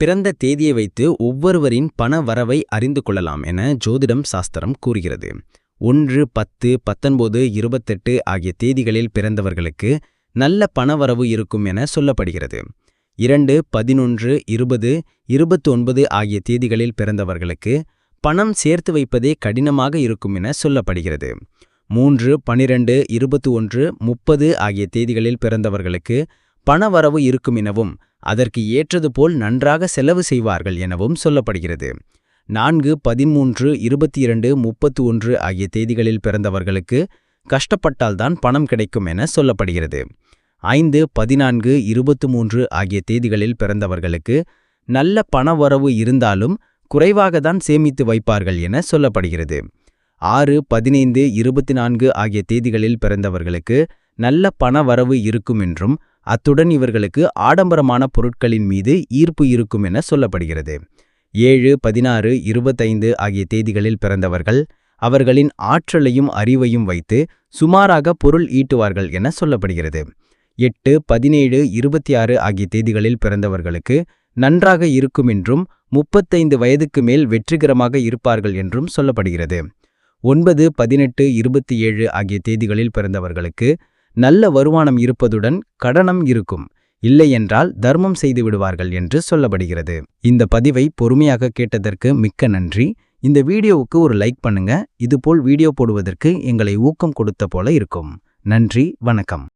பிறந்த தேதியை வைத்து ஒவ்வொருவரின் பண வரவை அறிந்து கொள்ளலாம் என ஜோதிடம் சாஸ்திரம் கூறுகிறது. ஒன்று பத்து பத்தொன்பது இருபத்தெட்டு ஆகிய தேதிகளில் பிறந்தவர்களுக்கு நல்ல பணவரவு இருக்கும் என சொல்லப்படுகிறது. இரண்டு பதினொன்று இருபது இருபத்தொன்பது ஆகிய தேதிகளில் பிறந்தவர்களுக்கு பணம் சேர்த்து வைப்பதே கடினமாக இருக்கும் என சொல்லப்படுகிறது. மூன்று பனிரெண்டு இருபத்தி ஒன்று முப்பது ஆகிய தேதிகளில் பிறந்தவர்களுக்கு பணவரவு இருக்கும் எனவும் அதற்கு ஏற்றது போல் நன்றாக செலவு செய்வார்கள் எனவும் சொல்லப்படுகிறது. நான்கு பதிமூன்று இருபத்தி இரண்டு முப்பத்து ஒன்று ஆகிய தேதிகளில் பிறந்தவர்களுக்கு கஷ்டப்பட்டால்தான் பணம் கிடைக்கும் என சொல்லப்படுகிறது. ஐந்து பதினான்கு இருபத்து மூன்று ஆகிய தேதிகளில் பிறந்தவர்களுக்கு நல்ல பணவரவு இருந்தாலும் குறைவாக தான் சேமித்து வைப்பார்கள் என சொல்லப்படுகிறது. ஆறு பதினைந்து இருபத்தி நான்கு ஆகிய தேதிகளில் பிறந்தவர்களுக்கு நல்ல பணவரவு இருக்கும் என்றும் அத்துடன் இவர்களுக்கு ஆடம்பரமான பொருட்களின் மீது ஈர்ப்பு இருக்கும் என சொல்லப்படுகிறது. ஏழு பதினாறு இருபத்தைந்து ஆகிய தேதிகளில் பிறந்தவர்கள் அவர்களின் ஆற்றலையும் அறிவையும் வைத்து சுமாராக பொருள் ஈட்டுவார்கள் என சொல்லப்படுகிறது. எட்டு பதினேழு இருபத்தி ஆறு ஆகிய தேதிகளில் பிறந்தவர்களுக்கு நன்றாக இருக்கும் என்றும் முப்பத்தைந்து வயதுக்கு மேல் வெற்றிகரமாக இருப்பார்கள் என்றும் சொல்லப்படுகிறது. ஒன்பது பதினெட்டு இருபத்தி ஏழு ஆகிய தேதிகளில் பிறந்தவர்களுக்கு நல்ல வருமானம் இருப்பதுடன் கடனம் இருக்கும். இல்லையென்றால் தர்மம் செய்து விடுவார்கள் என்று சொல்லப்படுகிறது. இந்த பதிவை பொறுமையாக கேட்டதற்கு மிக்க நன்றி. இந்த வீடியோவுக்கு ஒரு லைக் பண்ணுங்க. இதுபோல் வீடியோ போடுவதற்கு எங்களை ஊக்கம் கொடுத்த போல இருக்கும். நன்றி வணக்கம்.